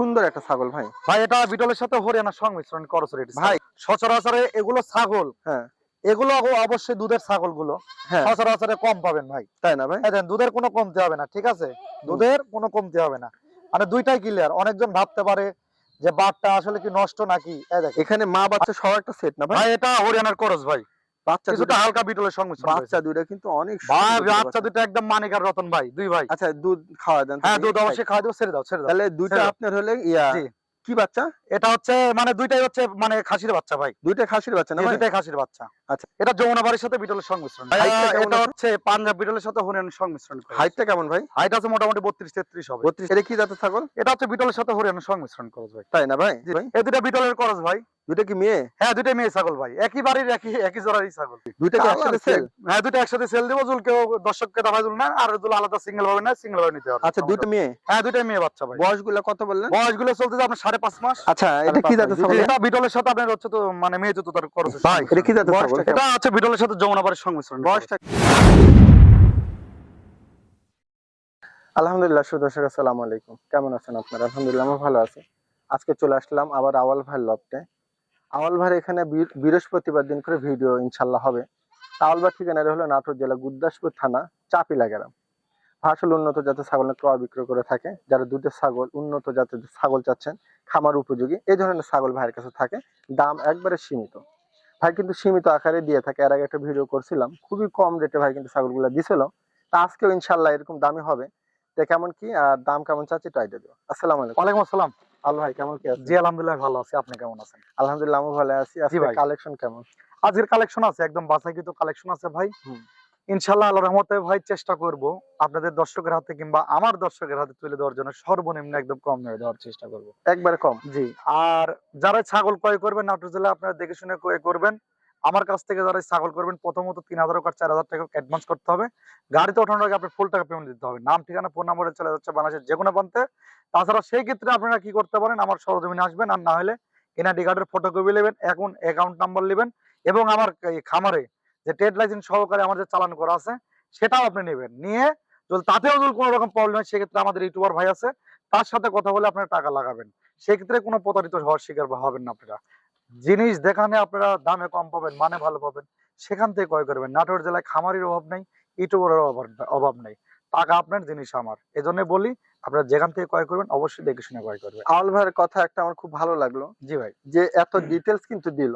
সুন্দর একটা ছাগল ভাই। ভাই এটা বিটলের সাথে হরিয়ানার সংমিশ্রণ রেট ভাই। সচরাচরে এগুলো ছাগল। হ্যাঁ। এগুলো অবশ্যই দুধের ছাগলগুলো হ্যাঁ। সচরাচরে কম পাবেন ভাই। তাই না ভাই? দেন দুধের কোনো কমতি হবে না ঠিক আছে? দুধের কোনো কমতি হবে না। মানে দুইটাই ক্লিয়ার অনেকজন ভাবতে পারে যে বাটটা আসলে কি নষ্ট নাকি? এখানে মা বাচ্চা সব একটা সেট না ভাই? এটা হরিয়ানার করস ভাই। বাচ্চা দুটো হালকা বিটলের সংমিশ্রণ বাচ্চা দুটো কিন্তু অনেক ভাই বাচ্চা বাচ্চা। দুটো একদম মানিকার রতন ভাই দুই ভাই। আচ্ছা দুধ খাওয়া দেন হ্যাঁ দুধ অবশ্যই খাওয়া দেবো ছেড়ে দাও ছেড়ে দাও। তাহলে দুইটা আপনার হলে ইয়া কি বাচ্চা? এটা হচ্ছে মানে দুইটাই হচ্ছে মানে খাসির বাচ্চা ভাই। দুইটা খাসির বাচ্চা না দুইটাই খাসির বাচ্চা। আচ্ছা। এটা যমুনা বাড়ির সাথে বিটলের সংমিশ্রণ। এটা হচ্ছে পাঞ্জাব বিটলের সাথে হরিয়ানার সংমিশ্রণ হাইটটা কেমন ভাই? হাইট আছে মোটামুটি বত্রিশ তেত্রিশ হবে। বত্রিশ এটা কি জাতের ছাগল? এটা হচ্ছে বিটলের সাথে হরিয়ানার সংমিশ্রণ করস ভাই তাই না ভাই? এই দুটা বিটলের করস ভাই। দুইটা কি মেয়ে? হ্যাঁ দুইটা মেয়ে ছাগল ভাই। একই বাড়ির একই একই জোড়ারই ছাগল। দুইটা একসাথে সেল হ্যাঁ দুটো একসাথে সেল দেবো জুল কেউ দর্শককে জুল না আর দুল আলাদা সিঙ্গেল ভাবে না সিঙ্গেল ভাবে নিতে হবে। আচ্ছা দুইটা মেয়ে? হ্যাঁ দুইটা মেয়ে বাচ্চা ভাই। বয়সগুলা কত বললেন? বয়সগুলো চলতেছে আপনার সাড়ে পাঁচ মাস। আচ্ছা এটা কি জাতের ছাগল? এটা বিটলের সাথে আপনার হচ্ছে তো মানে মেয়ে তার করছে ভাই এটা কি জাতের ছাগল? এটা বিটলের সাথে যমুনা বাড়ির সংমিশ্রণ। বয়সটা আলহামদুলিল্লাহ সুদর্শক আসসালামু আলাইকুম। কেমন আছেন আপনারা? আলহামদুলিল্লাহ আমি ভালো আছি। আজকে চলে আসলাম আবার আওয়াল ভাইয়ের লফটে। আওয়াল ভাইয়ের এখানে বৃহস্পতিবার দিন করে ভিডিও ইনশাল্লাহ হবে। আওয়াল ভাই ঠিকানাটা হলো নাটোর জেলা গুদ্দাসপুর থানা, চাপিলা গ্রাম। আসলে উন্নত জাতের ছাগলের ক্রয় বিক্রয় করে থাকে। যারা দুধের ছাগল, উন্নত জাতের ছাগল চাচ্ছেন, খামার উপযোগী, এই ধরনের ছাগল ভাইয়ের কাছে থাকে। দাম একবারে সীমিত। ভাই কিন্তু সীমিত আকারে দিয়ে থাকে। এর আগে একটা ভিডিও করছিলাম। খুবই কম রেটে ভাই কিন্তু ছাগলগুলো দিছিল। তা আজকেও ইনশাল্লাহ এরকম দামি হবে। তো কেমন কি? আর দাম কেমন চাচ্ছি ট্রাই দেবো। আসসালামু আলাইকুম। আসসালাম। আল ভাই কেমন কি আছেন জি আলহামদুলিল্লাহ ভালো আছি। আপনি কেমন আছেন? আলহামদুলিল্লাহ আমি ভালো আছি। আজকে কালেকশন কেমন? আজকের কালেকশন আছে একদম বাছাইকৃত কালেকশন আছে ভাই। ইনশাল্লাহ আল্লাহ রহমতে ভাই চেষ্টা করব আপনাদের দর্শকের হাতে কিংবা আমার দর্শকের হাতে তুলে দেওয়ার জন্য সর্বনিম্ন একদম কম নিয়ে দেওয়ার চেষ্টা করব। একবারে কম। জি আর যারা ছাগল ক্রয় করবেন নাটোর জেলায় আপনারা দেখে শুনে ক্রয় করবেন। আমার কাছ থেকে যারা ছাগল করবেন, প্রথমত তিন হাজার কার চার হাজার টাকা অ্যাডভান্স করতে হবে। গাড়িতে ওঠানোর আগে আপনার ফুল টাকা পেমেন্ট দিতে হবে। নাম, ঠিকানা ফোন নাম্বারে চলে যাচ্ছে বাংলাদেশের যে কোনো প্রান্তে। তাছাড়া সেই ক্ষেত্রে আপনারা কি করতে পারেন, আমার সরজমিনে আসবেন। আর না হলে এনআইডি কার্ডের ফটোকপি নেবেন এখন অ্যাকাউন্ট নাম্বার নেবেন এবং আমার খামারে যে ট্রেড লাইসেন্স সহকারে আমার যে চালান করা আছে, সেটাও আপনি নেবেন। নিয়ে যদি তাতেও যদি কোনো রকম প্রবলেম হয়, সেক্ষেত্রে আমাদের ইউটিউবার ভাই আছে, তার সাথে কথা বলে আপনারা টাকা লাগাবেন। সেক্ষেত্রে কোনো প্রতারিত হওয়ার শিকার হবেন না আপনারা। জিনিস দেখানে আপনারা দামে কম পাবেন মানে ভালো পাবেন সেখান থেকে ক্রয় করবেন। নাটোর জেলায় খামারির অভাব নেই ইউটিউবের অভাব নেই। টাকা আপনার জিনিস আমার। এজন্য বলি আপনারা যেখান থেকে ক্রয় করবেন অবশ্যই দেখে শুনে ক্রয় করবেন। আওয়াল ভাইয়ের কথা একটা আমার খুব ভালো লাগল জি ভাই। যে এত ডিটেলস কিন্তু দিল।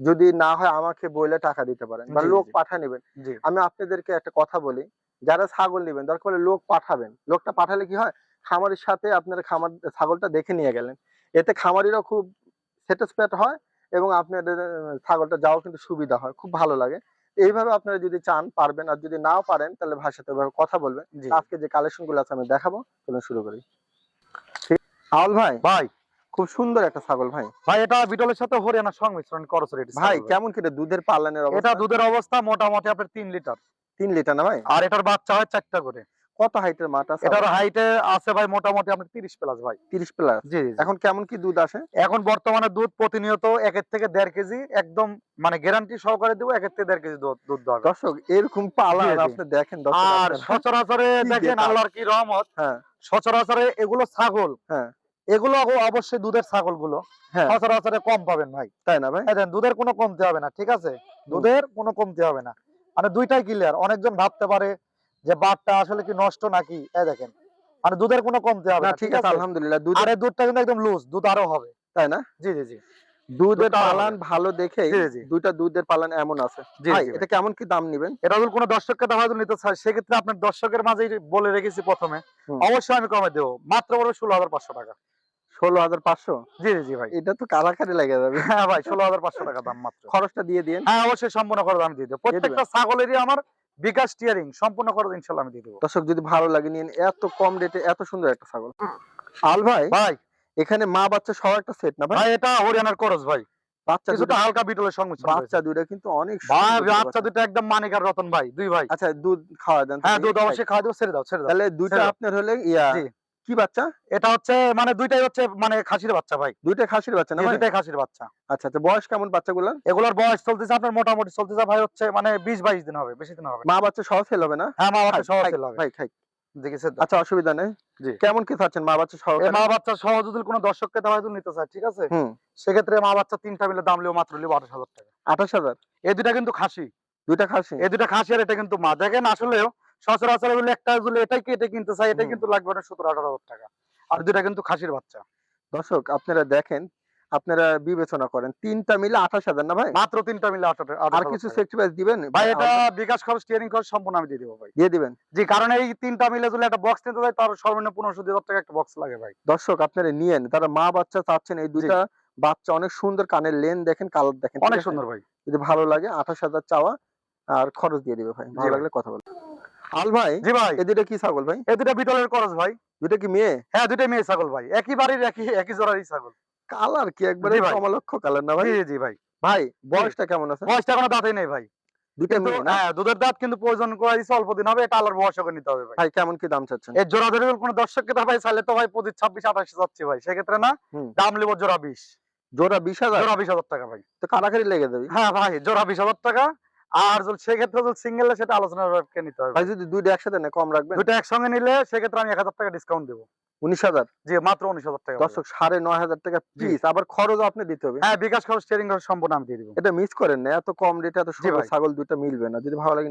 যদি না হয় আমাকে বলে টাকা দিতে পারেন বা লোক পাঠা নেবেন। আমি আপনাদেরকে একটা কথা বলি যারা ছাগল নেবেন দরকার হলে লোক পাঠাবেন। লোকটা পাঠালে কি হয়? খামারের সাথে আপনার খামার ছাগলটা দেখে নিয়ে গেলেন। এতে খামারিরাও খুব স্যাটিসফাইড হয় এবং আপনাদের ছাগলটা যাওয়া কিন্তু সুবিধা হয় খুব ভালো লাগে। এইভাবে আপনারা যদি চান পারবেন আর যদি নাও পারেন তাহলে ওইভাবে কথা বলবেন। আজকে যে কালেকশনগুলো আছে আমি দেখাবো চলুন শুরু করি। আউল ভাই। ভাই। খুব সুন্দর একটা ছাগল ভাই। ভাই এটা বিটলের সাথে হরিয়ানার সংমিশ্রণ রেট ভাই কেমন কি? দুধের পালানের এটা দুধের অবস্থা মোটামুটি আপনার তিন লিটার। তিন লিটার না ভাই? আর এটার বাচ্চা হয় চারটা করে। কত হাইটের মাঠ আছে? এটার হাইটে আছে ভাই মোটামুটি আপনার তিরিশ প্লাস ভাই। তিরিশ প্লাস জি এখন কেমন কি দুধ আসে? এখন বর্তমানে দুধ প্রতিনিয়ত একের থেকে দেড় কেজি একদম মানে গ্যারান্টি সহকারে দেবো একের থেকে দেড় কেজি দুধ দুধ হবে। দর্শক এরকম পালা। আপনি দেখেন দর্শক আর সচরাচরে দেখেন আল্লাহর কি রহমত হ্যাঁ। সচরাচরে এগুলো ছাগল। হ্যাঁ। এগুলো অবশ্যই দুধের ছাগলগুলো হ্যাঁ। সচরাচরে কম পাবেন ভাই। তাই না ভাই? দেন, দুধের কোনো কমতি হবে না ঠিক আছে? দুধের কোনো কমতি হবে না। মানে দুইটাই ক্লিয়ার অনেকজন ভাবতে পারে যে বাটটা আসলে কি নষ্ট নাকি? এই দেখেন। মানে দুধের কোনো কমতি হবে না ঠিক আছে আলহামদুলিল্লাহ দুধ আর দুধটা কিন্তু একদম লুজ দুধ আরও হবে। তাই না? জি জি জি। দুধের। পালান ভালো দেখে। দুইটা দুধের পালান এমন আছে। এটা কেমন কি দাম নিবেন? এটা যদি কোনো দর্শককে দেখা যদি নিতে চায় সেক্ষেত্রে আপনার দর্শকের মাঝেই বলে রেখেছি প্রথমে। অবশ্যই আমি কমে দেবো। মাত্র বড় ষোলো হাজার পাঁচশো টাকা। ষোলো হাজার পাঁচশো? জি জি জি ভাই। এটা তো কারাকারি লেগে যাবে। হ্যাঁ ভাই ষোলো হাজার পাঁচশো টাকা দাম মাত্র। খরচটা দিয়ে দিন। হ্যাঁ অবশ্যই সম্পূর্ণ খরচ আমি দিয়ে দেবো। প্রত্যেকটা ছাগলেরই আমার বিকাশ টিয়ারিং সম্পূর্ণ খরচ ইনশাল্লাহ আমি দিয়ে দেবো। দর্শক যদি ভালো লাগে নিন। এত কম রেটে এত সুন্দর একটা ছাগল। আল ভাই ভাই। এখানে মা বাচ্চা সহ একটা সেট না ভাই? এটা হরিয়ানার করস ভাই। বাচ্চা কিছুটা দুটো- হালকা বিটলের সংমিশ্রণ বাচ্চা দুইটা কিন্তু অনেক ভাই বাচ্চা। দুটো একদম মানিকার রতন ভাই দুই ভাই। আচ্ছা দুধ খাওয়া দেন। হ্যাঁ দুধ অবশ্যই খাওয়া দেবো ছেড়ে দাও ছেড়ে দাও। তাহলে দুইটা আপনার হলে ইয়া। কি বাচ্চা? এটা হচ্ছে মানে দুইটাই হচ্ছে মানে খাসির বাচ্চা ভাই। দুইটা খাসির বাচ্চা না দুইটাই খাসির বাচ্চা। আচ্ছা আচ্ছা বয়স কেমন বাচ্চাগুলোর? এগুলোর বয়স চলতেছে আপনার মোটামুটি চলতেছে ভাই হচ্ছে মানে বিশ বাইশ দিন হবে বেশি দিন হবে মা বাচ্চা সহ সেল হবে না? হ্যাঁ মা বাচ্চা সহ ছেলে হবে। ভাই খাই। আচ্ছা অসুবিধা নেই। কেমন কি চাচ্ছেন মা বাচ্চা সহকারে মা বাচ্চা সহ যদি কোনো দর্শককে নিতে চায় ঠিক আছে? সেক্ষেত্রে মা বাচ্চা তিনটা মিলে দাম লিও মাত্র লিও আঠাশ হাজার টাকা। আঠাশ হাজার? এই দুটা কিন্তু খাসি। দুইটা খাসি? এই দুটা খাসি আর এটা কিন্তু মা। দেখেন আসলেও সচরাচর যদি একটা যদি এটাই কেটে কিনতে চাই হুম। কিন্তু লাগবে না সতেরো আঠারো হাজার টাকা। আর দুটা কিন্তু খাসির বাচ্চা। দর্শক আপনারা দেখেন আপনারা বিবেচনা করেন তিনটা মিলে আঠাশ হাজার না ভাই? মাত্র তিনটা মিলে আর কিছু সেক্রিফাইস দিবেন? ভাই এটা বিকাশ খরচ স্টিয়ারিং খরচ সম্পূর্ণ আমি দিয়ে দেবো ভাই। দিয়ে দিবেন? জি কারণ এই তিনটা মিলে যদি একটা বক্স নিতে যায় তার সর্বনিম্ন পনেরোশো দুই হাজার টাকা একটা বক্স লাগে ভাই। দর্শক আপনারা নিয়েন তারা মা বাচ্চা চাচ্ছেন এই দুইটা বাচ্চা অনেক সুন্দর কানের লেন দেখেন কালার দেখেন অনেক সুন্দর ভাই। যদি ভালো লাগে আঠাশ হাজার চাওয়া আর খরচ দিয়ে দিবে ভাই ভালো লাগলে কথা বল আল ভাই? জি ভাই। দুইটা কি ছাগল ভাই? এই দুটা বিটলের খরচ ভাই। দুইটা কি মেয়ে? হ্যাঁ দুটা মেয়ে ছাগল ভাই। একই বাড়ির একই একই জোড়ারই ছাগল। কালার কি একবারে কমলক্ষ কালার না ভাই? জি জি ভাই। ভাই বয়সটা কেমন আছে? বয়সটা কোনো দাঁতই নেই ভাই। দুইটা মেয়ে না? হ্যাঁ দুধের দাঁত কিন্তু প্রয়োজন করে অল্প দিন হবে এটা আলার বয়স করে নিতে হবে ভাই। ভাই কেমন কি দাম চাচ্ছেন? এই জোড়া ধরে কোনো দর্শককে তো ভাই চাইলে তো ভাই পঁচিশ ছাব্বিশ আঠাশ যাচ্ছে ভাই। সেক্ষেত্রে না দাম লিব জোড়া বিশ। জোড়া বিশ হাজার? জোড়া বিশ হাজার টাকা ভাই। তো কারাকারি লেগে যাবে। হ্যাঁ ভাই জোড়া বিশ হাজার টাকা আর যদি সেক্ষেত্রে যদি সিঙ্গেল সেটা আলোচনার ব্যাপারে নিতে হবে। ভাই যদি দুইটা একসাথে নেয় কম রাখবেন? দুটো একসঙ্গে নিলে সেক্ষেত্রে আমি এক হাজার টাকা ডিসকাউন্ট দেবো। উনিশ হাজার? জি মাত্র উনিশ হাজার টাকা দর্শক সাড়ে নয় হাজার টাকা পিস আবার খরচ আপনি দিতে হবে। হ্যাঁ বিকাশ খরচ স্টিয়ারিং খরচ সম্পূর্ণ আমি দিয়ে দিব। এটা মিস করেন না এত কম রেটে এত ছাগল দুইটা মিলবে না যদি ভালো লাগে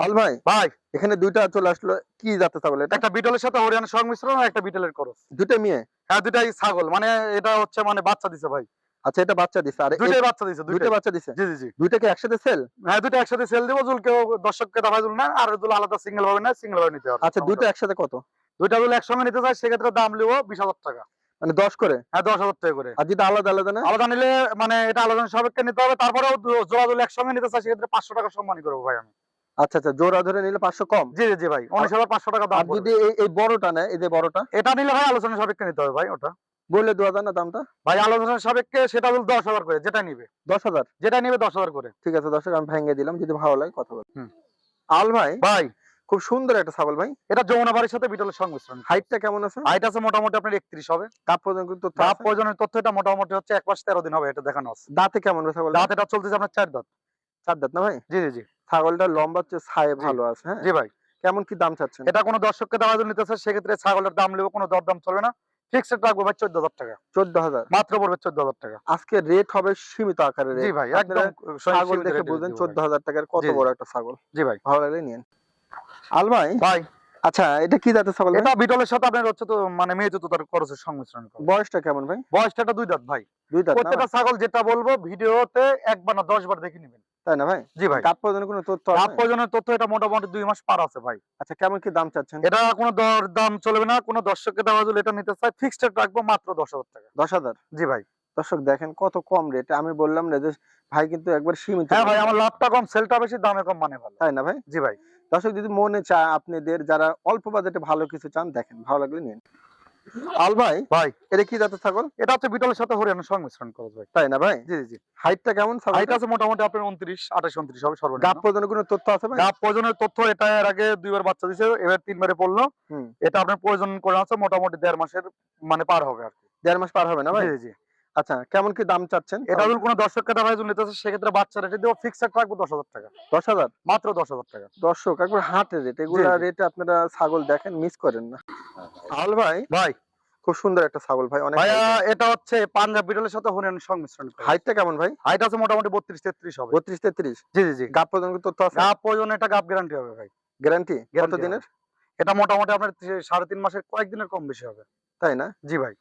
হল ভাই ভাই। এখানে দুইটা চলে আসলো কি জাতের ছাগল এটা? একটা বিটলের সাথে হরিয়ানা সংমিশ্রণ আর একটা বিটলের খরচ। দুইটা মেয়ে? হ্যাঁ দুটাই ছাগল মানে এটা হচ্ছে মানে বাচ্চা দিছে ভাই। আচ্ছা এটা বাচ্চা দিছে। আর দুইটাই বাচ্চা দিছে দুইটা দুইটাই বাচ্চা দিছে? জি জি জি। দুইটাকে একসাথে সেল হ্যাঁ দুটো একসাথে সেল দিব জুল কেউ দর্শককে জুল না আর দুল আলাদা সিঙ্গেল ভাবে না সিঙ্গেল ভাবে নিতে হবে আচ্ছা দুইটা একসাথে কত? দুইটা জুল একসঙ্গে নিতে চাই সেক্ষেত্রে দাম লিব বিশ হাজার টাকা। মানে দশ করে? হ্যাঁ দশ হাজার টাকা করে। আর যদি আলাদা আলাদা না আলাদা নিলে মানে এটা আলাদা সাপেক্ষে নিতে হবে তারপরেও জোড়া জোড়া একসঙ্গে নিতে চাই সেক্ষেত্রে পাঁচশো টাকা সম্মানই করব ভাই আমি। আচ্ছা আচ্ছা জোড়া ধরে নিলে পাঁচশো কম? জি জি ভাই অনেক পাঁচশো টাকা দাম যদি এই এই বড়টা নেয় এই যে বড়টা? এটা নিলে ভাই আলোচনা সাপেক্ষে নিতে হবে ভাই ওটা। বললে দু হাজার না দামটা? ভাই আলোচনা সাপেক্ষে সেটা হলো দশ হাজার করে যেটা নিবে। দশ হাজার? যেটা নিবে দশ হাজার করে। ঠিক আছে দর্শক আমি ভেঙে দিলাম যদি ভালো লাগে কথা বল। আল ভাই ভাই। খুব সুন্দর একটা ছাগল ভাই। এটা যমুনা বাড়ির সাথে বিটলের সংমিশ্রণ। হাইটটা কেমন আছে? হাইট আছে মোটামুটি আপনার একত্রিশ হবে। তাপ পর্যন্ত কিন্তু তাপ আছে? প্রয়োজনের তথ্য এটা মোটামুটি হচ্ছে এক মাস তেরো দিন হবে এটা দেখানো আছে। দাঁতে কেমন ছাগল দাঁত এটা চলতেছে আপনার চার দাঁত। চার দাঁত না ভাই? জি জি জি। ছাগলটা লম্বা হচ্ছে ছায়ে ভালো আছে হ্যাঁ? জি ভাই। কেমন কি দাম চাচ্ছেন? এটা কোনো দর্শককে দেওয়া জন্য নিতেছে সেক্ষেত্রে ছাগলের দাম নেব কোনো দর দাম চলবে না। ফিক্সড রাখব ভাই চোদ্দ হাজার টাকা। চোদ্দ হাজার? মাত্র পড়বে চোদ্দ হাজার টাকা। আজকে রেট হবে সীমিত আকারে জি ভাই একদম ছাগল দেখে দিব চোদ্দ হাজার টাকার কত। বড় একটা ছাগল। জি ভাই। ভালো লাগলে নিন আল ভাই। ভাই আচ্ছা এটা কি জাতের ছাগল? এটা বিটলের সাথে আপনার হচ্ছে তো মানে মেয়ে তো তার খরচের সংমিশ্রণ বয়সটা কেমন ভাই? বয়সটা দুই দাঁত ভাই। দুই দাঁত প্রত্যেকটা ছাগল যেটা বলব ভিডিওতে একবার না দশ বার দেখে নেবেন। তাই না ভাই? জি ভাই। কাপ পর্যন্ত কোনো তথ্য আছে? প্রয়োজনের তথ্য এটা মোটামুটি দুই মাস পার আছে ভাই। আচ্ছা কেমন কি দাম চাচ্ছেন? এটা কোনো দর দাম চলবে না কোনো দর্শককে দেওয়া এটা নিতে চাই। ফিক্সড রেট রাখব মাত্র দশ হাজার টাকা। দশ হাজার? জি ভাই। দর্শক দেখেন কত কম রেট আমি বললাম না যে ভাই কিন্তু একবার সীমিত। হ্যাঁ ভাই আমার লাভটা কম সেলটা বেশি দামে কম মানে ভালো। তাই না ভাই? জি ভাই। দর্শক যদি মনে চায় আপনাদের যারা অল্প বাজেটে ভালো কিছু চান দেখেন ভালো লাগলে নিন। আল ভাই ভাই এটা কি জাতের ছাগল? এটা হচ্ছে বিটলের সাথে হরিয়ানা সংমিশ্রণ খরচ ভাই তাই না ভাই? জি জি জি। হাইটটা কেমন হাইট আছে মোটামুটি আপনার উনত্রিশ আঠাশ উনত্রিশ হবে গাপ সর্বনিম্ন কোনো তথ্য আছে ভাই? গাপ প্রয়োজনের তথ্য এটা এর আগে দুইবার বাচ্চা এবার তিনবারে পড়ল। এটা আপনার প্রয়োজন করা আছে মোটামুটি দেড় মাসের মানে পার হবে আর কি। দেড় মাস পার হবে না ভাই? জি জি। আচ্ছা কেমন কি দাম চাচ্ছেন? এটা যদি কোনো দর্শককে নিতেছে সেক্ষেত্রে বাচ্চা রেটে দেবো ফিক্সড রাখব দশ হাজার টাকা। দশ হাজার? মাত্র দশ হাজার টাকা। দর্শক একবার রেট এগুলা জি। রেটে আপনারা ছাগল দেখেন মিস করেন না। ভাই? ভাই খুব সুন্দর একটা ছাগল ভাই অনেক এটা হচ্ছে পাঞ্জাব বিটলের সাথে হরিয়ানা সংমিশ্রণ হাইটটা কেমন ভাই? হাইট আছে মোটামুটি বত্রিশ তেত্রিশ হবে। বত্রিশ তেত্রিশ? জি জি জি। গাপ পর্যন্ত তথ্য আছে? গাপ প্রয়োজন এটা গাপ গ্যারান্টি হবে ভাই। গ্যারান্টি কত দিনের এটা মোটামুটি আপনার সাড়ে তিন মাসের কয়েকদিনের কম বেশি হবে। তাই না? জি ভাই।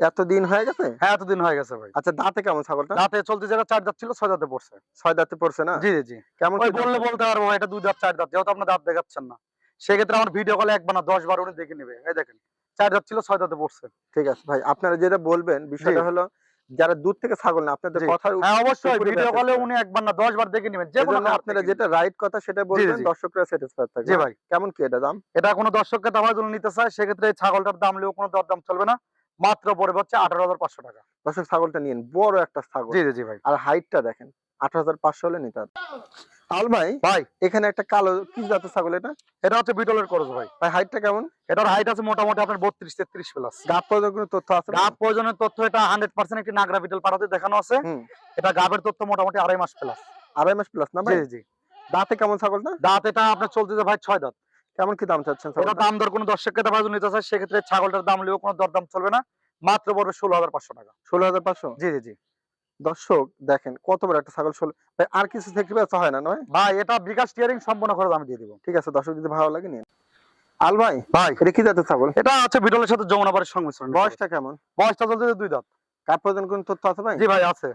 হয়ে গেছে? হ্যাঁ এতদিন হয়ে গেছে ভাই। আচ্ছা দাঁতে কেমন ছাগলটা? দাঁতে চলতে যেটা চার দাঁত ছিল ছয় দাঁতে পড়ছে। ছয় দাঁতে পড়ছে না? জি জি জি। কেমন ওই কি দাম? বললে বলতে পারব এটা দুই দাঁত চার দাঁত। যেহেতু আপনার দাঁত দেখাচ্ছেন না। সেক্ষেত্রে আমার ভিডিও কলে একবার না দশ বার উনি দেখে নেবে। এই দেখেন চার দাঁত ছিল ছয় দাঁতে পড়ছে। ঠিক আছে ভাই আপনারা যেটা বলবেন বিষয়টা হলো যারা দূর থেকে ছাগল না আপনাদের। কথার হ্যাঁ অবশ্যই ভিডিও কলে উনি একবার না দশ বার দেখে নেবেন। যে কোনো আপনারা যেটা রাইট কথা সেটা বলবেন। দর্শকরা স্যাটিসফাইড থাকবে। জি ভাই। কেমন কি এটা দাম? এটা কোনো দর্শককে জন্য নিতে চায় সেক্ষেত্রে এই ছাগলটার দাম নিলেও কোনো দর দাম চলবে না। মাত্র পড়বে হচ্ছে আঠারো হাজার পাঁচশো টাকা। দর্শক ছাগলটা নিন বড় একটা ছাগল। জি জি ভাই। আর হাইটটা দেখেন আঠারো হাজার পাঁচশো হলে নিতে হবে। আল ভাই ভাই। এখানে একটা কালো কি জাতের ছাগল এটা? এটা হচ্ছে বিটলের খরচ ভাই। ভাই হাইটটা কেমন? এটার হাইট আছে মোটামুটি আপনার বত্রিশ তেত্রিশ প্লাস। গাপ তথ্য আছে না? প্রয়োজনের তথ্য এটা হান্ড্রেড পার্সেন্ট একটি নাগরা বিটল পাড়াতে দেখানো আছে। এটা গাবের তথ্য মোটামুটি আড়াই মাস প্লাস। আড়াই মাস প্লাস না ভাই? জি জি। দাঁতে কেমন ছাগলটা? দাঁত এটা আপনার চলতেছে ভাই ছয় দাঁত। কেমন কি দাম চাচ্ছেন এটা দাম দর কোনো দর্শককে দেওয়া যদি নিতে চায় সেক্ষেত্রে ছাগলটার দাম লিও কোনো দরদাম চলবে না। মাত্র পড়বে ষোলো হাজার পাঁচশো টাকা। ষোলো হাজার পাঁচশো? জি জি জি। দর্শক দেখেন কত বড় একটা ছাগল ষোলো ভাই আর কিছু থেকে বেচা হয় না নয়? ভাই এটা বিকাশ টিয়ারিং সম্পূর্ণ খরচ আমি দিয়ে দিব। ঠিক আছে দর্শক যদি ভালো লাগে নিন। আল ভাই ভাই। এটা কি জাতের ছাগল? এটা হচ্ছে বিটলের সাথে যমুনা বাড়ির সংমিশ্রণ। বয়সটা কেমন? বয়সটা চলছে দুই দাঁত। কার প্রয়োজন কোন তথ্য আছে ভাই? জি ভাই আছে।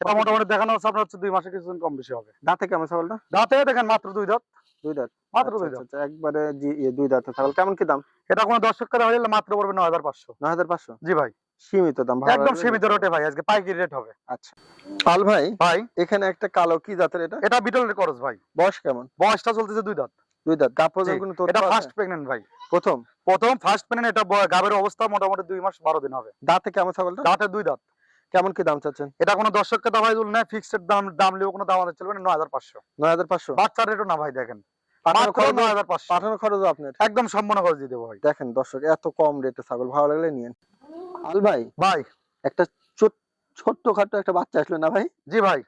এটা মোটামুটি দেখানো আপনার হচ্ছে দুই মাসে কিছুদিন কম বেশি হবে। দাঁতে কেমন ছাগলটা? দাঁতে দেখেন মাত্র দুই দাঁত। দুই দাঁত। মাত্র আচ্ছা, দুই আচ্ছা, দাঁত। আচ্ছা, একবারে দুই দাঁতের ছাগল কেমন কি দাম? এটা কোনো দর্শককে দেওয়া হলে মাত্র পড়বে নয় হাজার পাঁচশো। নয় হাজার পাঁচশো? জি ভাই। সীমিত দাম একদম সীমিত রেটে ভাই আজকে পাইকারি রেট হবে। আচ্ছা। আল ভাই ভাই। এখানে একটা কালো কি জাতের এটা? এটা বিটলের খরচ ভাই। বয়স কেমন? বয়সটা চলতেছে দুই দাঁত। দুই দাঁত। গাপ প্রয়োজন কোনো তথ্য এটা ফার্স্ট প্রেগনেন্ট ভাই। প্রথম? প্রথম ফার্স্ট প্রেগনেন্ট এটা গাবের অবস্থা মোটামুটি দুই মাস বারো দিন হবে। দাঁতে কেমন ছাগলটা? দাঁতে দুই দাঁত। কেমন কি দাম চাচ্ছেন? এটা কোনো দর্শককে দাম ভাই না ফিক্সড দাম দাম লিও কোনো দাম চলবে না নয় হাজার পাঁচশো। নয় হাজার পাঁচশো? বাচ্চার রেটও না ভাই দেখেন। খরচ আপনার। একদম সম্পূর্ণ খরচ দিতে ভাই। দেখেন দর্শক এত কম রেটে ছাগল ভালো লাগলে নিয়েন। আল ভাই ভাই একটা ছোট ছোট্ট খাট্ট একটা বাচ্চা আসলো না ভাই? জি ভাই।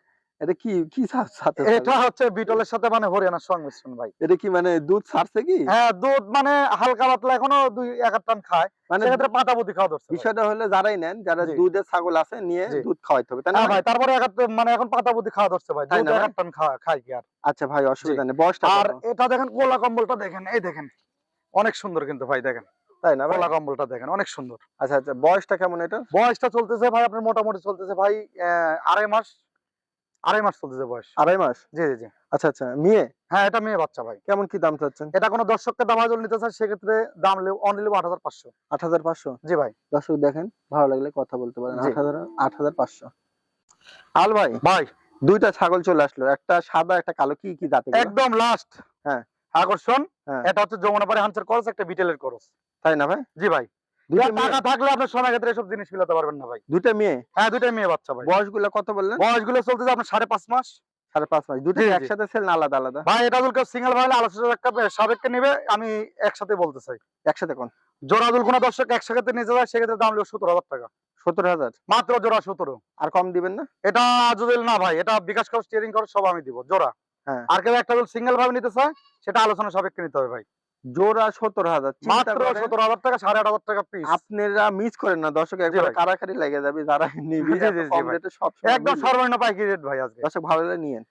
এটা কি কি সাথে এটা হচ্ছে বিটলের সাথে মানে হরিয়ানার সংমিশ্রণ ভাই। এটা কি মানে দুধ ছাড়ছে কি? হ্যাঁ দুধ মানে হালকা পাতলা এখনও দুই এক টান খায়। মানে সেক্ষেত্রে খাওয়া ধরছে বিষয়টা হলে যারাই নেন যারা। দুধের ছাগল আছে নিয়ে দুধ খাওয়াইতে হবে তাই না হ্যাঁ ভাই? তারপরে এক মানে এখন খাওয়া ধরছে ভাই। দুধ এক টান খায় কি আর। আচ্ছা ভাই অসুবিধা নেই বয়সটা আর এটা দেখেন কোলা কম্বলটা দেখেন এই দেখেন। অনেক সুন্দর কিন্তু ভাই দেখেন। তাই না কোলা কম্বলটা দেখেন অনেক সুন্দর। আচ্ছা আচ্ছা বয়সটা কেমন এটা? বয়সটা চলতেছে ভাই আপনার মোটামুটি চলতেছে ভাই আড়াই মাস আড়াই মাস চলতেছে বয়স। আড়াই মাস? জি জি জি। আচ্ছা আচ্ছা মেয়ে? হ্যাঁ এটা মেয়ে বাচ্চা ভাই। কেমন কি দাম চাচ্ছেন? এটা কোনো দর্শককে দাম যদি নিতে চায় সেক্ষেত্রে দাম অনলি আট হাজার পাঁচশো। আট হাজার পাঁচশো? জি ভাই। দর্শক দেখেন ভালো লাগলে কথা বলতে পারেন। আট হাজার আট হাজার পাঁচশো। আল ভাই। ভাই দুইটা ছাগল চলে আসলো একটা সাদা একটা কালো কি কি জাতের একদম লাস্ট হ্যাঁ। আকর্ষণ হ্যাঁ। এটা হচ্ছে যমুনাপাড়ি হাঞ্চের খরচ একটা বিটেলের খরচ তাই না ভাই? জি ভাই। টাকা মেয়ে। থাকলে আপনার সময় ক্ষেত্রে এসব জিনিস মিলাতে পারবেন না ভাই। দুইটা মেয়ে? হ্যাঁ দুইটাই মেয়ে বাচ্চা ভাই। বয়স কত বললেন? বয়সগুলো চলতেছে আপনার সাড়ে পাঁচ মাস। সাড়ে পাঁচ মাস। দুটো জি, জি। একসাথে সেল না আলাদা আলাদা? ভাই এটা যদি সিঙ্গেল ভাই আলোচনা একটা সাবেককে নেবে আমি একসাথে বলতে চাই। একসাথে কোন? জোড়াদুল কোনো দর্শক একসাথে নিতে যায় সেক্ষেত্রে দাম হলো সতেরো হাজার টাকা। হাজার? মাত্র জোড়া সতেরো আর কম দিবেন না? এটা যদি না ভাই এটা বিকাশ খরচ স্টিয়ারিং খরচ সব আমি দিব জোড়া। হ্যাঁ। আর কেউ একটা সিঙ্গেল ভাবে নিতে চায় সেটা আলোচনা সাপেক্ষে নিতে হবে ভাই। জোড়া সত্তর হাজার মাত্র সতেরো হাজার টাকা সাড়ে আট হাজার টাকা পিস আপনারা মিস করেন না দর্শক একবার। কারাকারি লেগে যাবে যারা নিবি একদম সর্বনিম্ন পাইকারি রেট ভাই আজকে। দর্শক ভালো নিয়েন।